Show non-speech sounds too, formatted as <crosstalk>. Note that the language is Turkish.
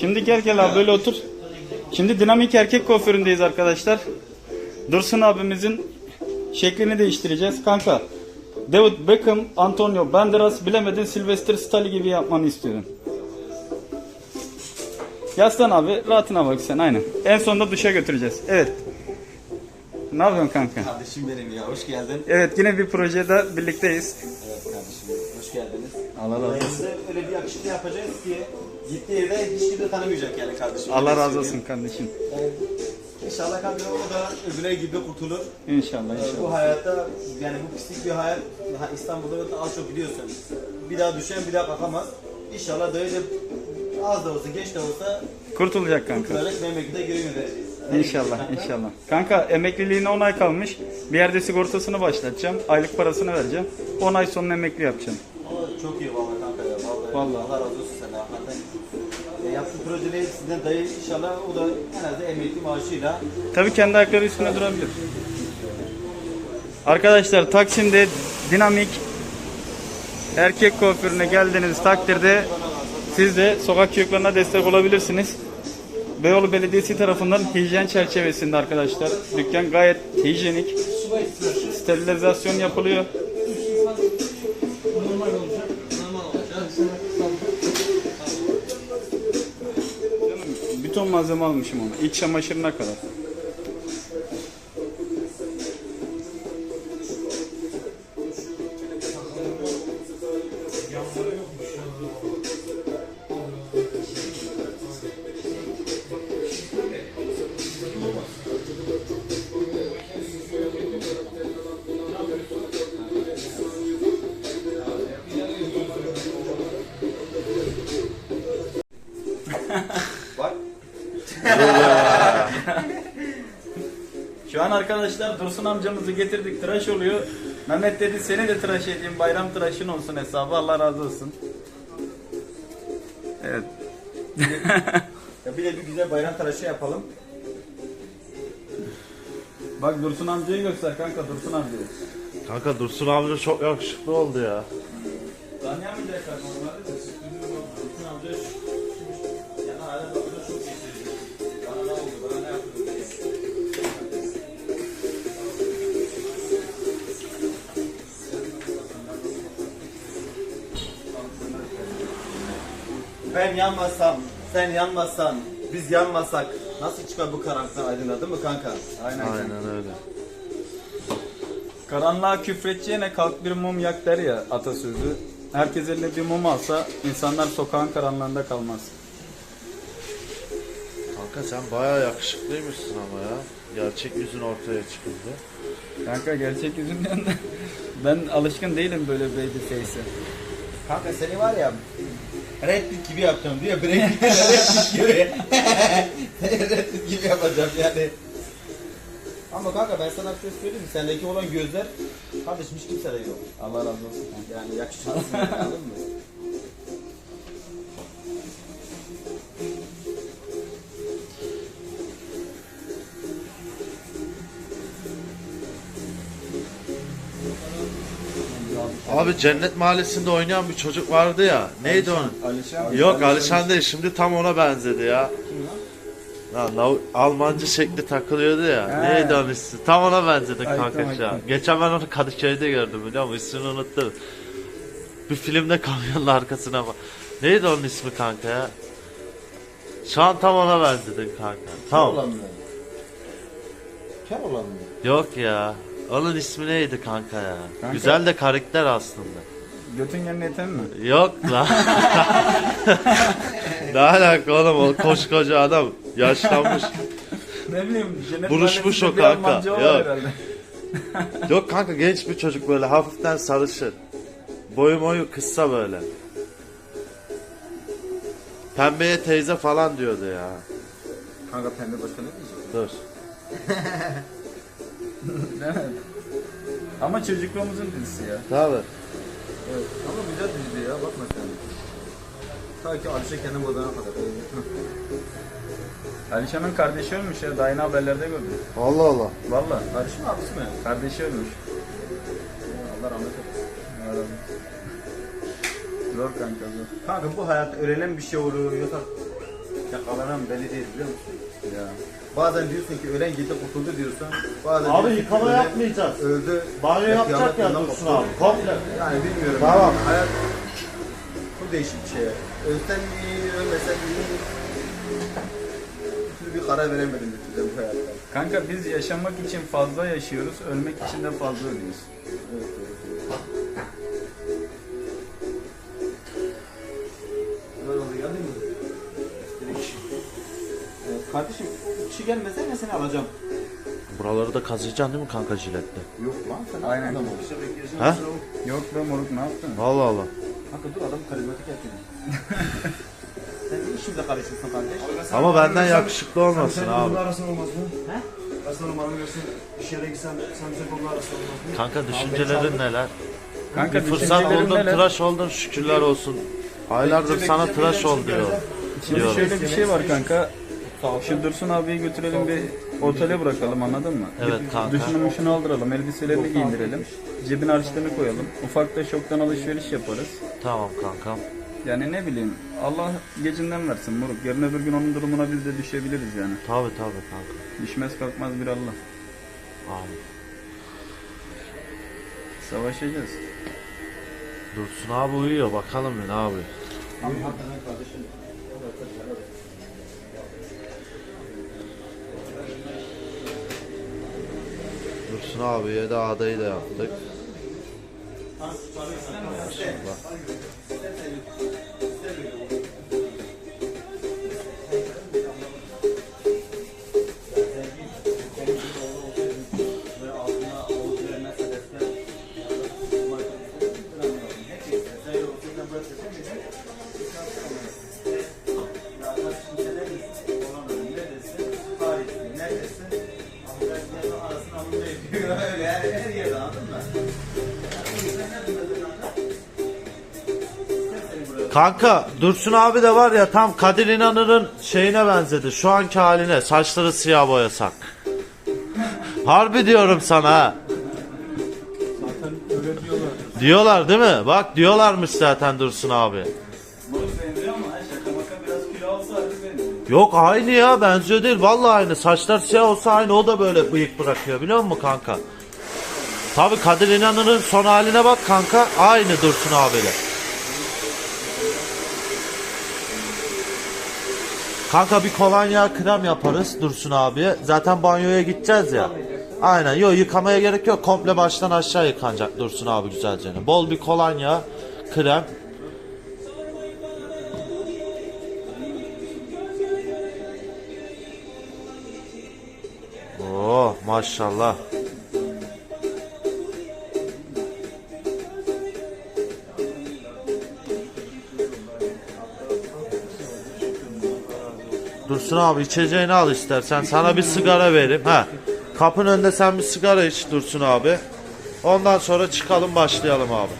Şimdi gel gel abi böyle otur. Şimdi dinamik erkek kuaföründeyiz arkadaşlar. Dursun abimizin şeklini değiştireceğiz. Kanka David Beckham, Antonio Banderas bilemedin Sylvester Stallone gibi yapmanı istiyorum. Yaslan abi rahatına bak sen aynen. En sonunda duşa götüreceğiz. Evet. Ne yapıyorsun kanka? Kardeşim benim ya hoş geldin. Evet yine bir projede birlikteyiz. Evet kardeşim hoş geldiniz. Allah razı olsun. Öyle bir yakışıklı yapacağız ki gittiği yerde hiç kimse tanımayacak yani kardeşim. Allah Öyle razı olsun söyleyeyim. kardeşim. Yani İnşallah kanka o da öbürleri gibi kurtulur. İnşallah Ee, inşallah. Bu hayatta yani bu pislik bir hayat İstanbul'da da az çok biliyorsun. Bir daha düşen bir daha kalkamaz. İnşallah dayı da az da olsa geç de olsa Kurtulacak kanka. kurtularak memlekete geri göndereceğiz. Öyle İnşallah kanka. inşallah. Kanka emekliliğine 10 ay kalmış. Bir yerde sigortasını başlatacağım. Aylık parasını vereceğim. 10 ay sonra emekli yapacağım. O çok iyi vallahi kanka ya. Vallahi, Vallahi. Allah razı olsun senden projeleri sizden dayı inşallah o da en az emekli maaşıyla Tabii kendi ayakları üstüne durabilir. Arkadaşlar Taksim'de dinamik erkek kuaförüne geldiğiniz takdirde siz de sokak çocuklarına destek olabilirsiniz. Beyoğlu Belediyesi tarafından hijyen çerçevesinde arkadaşlar. Dükkan gayet hijyenik. Sterilizasyon yapılıyor. Malzeme almışım ona. İç çamaşırına kadar. Şu an arkadaşlar Dursun amcamızı getirdik tıraş oluyor. Mehmet dedi seni de tıraş edeyim bayram tıraşın olsun hesabı Allah razı olsun. Evet. <laughs> Ya bir de bir güzel bayram tıraşı yapalım. Bak Dursun amcayı göster kanka Dursun amcayı. Kanka Dursun amca çok yakışıklı oldu ya. Tanıyamayacaklar normalde de Dursun amca Ben yanmasam, sen yanmasan, biz yanmasak nasıl çıkar bu karanlıktan aydınladın mı kanka? Aynen. Aynen öyle. Karanlığa küfredeceğine kalk bir mum yak der ya atasözü. Herkes eline bir mum alsa insanlar sokağın karanlığında kalmaz. Kanka sen bayağı yakışıklıymışsın ama ya. Gerçek yüzün ortaya çıkınca. Kanka gerçek yüzünden de ben alışkın değilim böyle baby face'e. Kanka seni var ya Red Pitt gibi yapacağım diyor. Brad Pitt Red Pitt gibi. <laughs> Red Pitt gibi yapacağım yani. Ama kanka ben sana bir şey söyleyeyim mi? Sendeki olan gözler kardeşim hiç kimsede yok. Allah razı olsun. Yani yakışıklısın <laughs> anladın mı? Abi Cennet Mahallesi'nde oynayan bir çocuk vardı ya. Neydi onun? Alişan. Yok Alişan değil şimdi tam ona benzedi ya. Lan lav- Almancı şekli takılıyordu ya. He. Neydi onun ismi? Tam ona benzedi Ay, kanka tamam, şu an. tamam. Geçen ben onu Kadıköy'de gördüm biliyor musun? İsmini unuttum. Bir filmde kamyonun arkasına bak. Neydi onun ismi kanka ya? Şu an tam ona benzedin kanka. Tamam. mı? Kel olan mı? Yok ya. Onun ismi neydi kanka ya? Kanka- Güzel de karakter aslında. Götün yerine yeten mi? Yok lan. <laughs> ne alaka oğlum o koskoca adam yaşlanmış. ne bileyim. Cennet Buruşmuş o kanka. Yok. <laughs> Yok kanka genç bir çocuk böyle hafiften sarışın. Boyu boyu kısa böyle. Pembeye teyze falan diyordu ya. Kanka pembe başka ne diyecek? Dur. <laughs> Evet. Ama çocukluğumuzun dizisi ya. Tabii. Evet. Ama güzel diziydi ya bakma sen. Ta ki Alişe kendi modana kadar. <laughs> Alişan'ın kardeşi ölmüş ya. Daha yeni haberlerde gördüm. Allah Allah. Valla. Kardeşim mi abisi mi? Kardeşi ölmüş. Allah rahmet eylesin. Allah razı olsun. Zor kanka zor. Kanka bu hayatta öğrenen bir şey olur yoksa yakalanan belli değil biliyor musun? Ya. Bazen diyorsun ki ölen gitti kurtuldu diyorsun. Bazen Abi diyorsun ki yıkama ölen yapmayacağız. Öldü. Banyo ve yapacak kıyamet ya ondan Dursun koptu. abi. Komple. Yani bilmiyorum. Tamam. Hayat bu değişik bir şey. Ölsen iyi, ölmesen iyi. Bir türlü bir karar veremedim bir türlü bu hayatta. Kanka biz yaşamak için fazla yaşıyoruz, ölmek için de fazla ölüyoruz. Evet, evet. Kardeşim o kişi gelmese ben seni alacağım. Buraları da kazıyacaksın değil mi kanka jiletle? Yok lan sen Aynen. adam ol. şey Ha? Yok be moruk ne yaptın? Allah Allah. Kanka dur adam karizmatik yapıyor. <laughs> sen niye şimdi karışıyorsun kardeş? Ama benden yakışıklı olmasın Sen abi. onunla arasın olmaz mı? He? Ben sana numaramı versin. İş yere gitsen sen bize onunla arasın olmaz mı? Kanka düşüncelerin neler? Kanka Bir fırsat oldun, neler? tıraş oldun şükürler olsun. Aylardır sana tıraş ol diyor. Şimdi diyorum. şöyle bir şey var kanka. Dursun abiyi götürelim bir otele bırakalım anladın mı? Evet kanka. Duşunu muşunu aldıralım, elbiselerini giydirelim. Cebine harçlarını koyalım. Ufakta şoktan alışveriş yaparız. Tamam kankam. Yani ne bileyim Allah gecinden versin moruk. Yarın öbür gün onun durumuna biz de düşebiliriz yani. Tabi tabi kanka. Düşmez kalkmaz bir Allah. Amin. Savaşacağız. Dursun abi uyuyor bakalım ne yapıyor. Dursun abiye de adayı da yaptık. Maşallah. Kanka Dursun abi de var ya tam Kadir İnanır'ın şeyine benzedi. Şu anki haline saçları siyah boyasak. Harbi diyorum sana ha. Diyorlar değil mi? Bak diyorlarmış zaten Dursun abi. Yok aynı ya benziyor değil vallahi aynı. Saçlar siyah olsa aynı o da böyle bıyık bırakıyor biliyor musun kanka? Tabi Kadir İnanır'ın son haline bak kanka aynı Dursun abiyle. Kanka bir kolonya krem yaparız Dursun abiye. Zaten banyoya gideceğiz ya. Aynen yok yıkamaya gerek yok. Komple baştan aşağı yıkanacak Dursun abi güzelce. Bol bir kolonya, krem. Oo maşallah. Dursun abi içeceğini al istersen. Sana bir sigara vereyim. Ha. Kapının önünde sen bir sigara iç Dursun abi. Ondan sonra çıkalım başlayalım abi.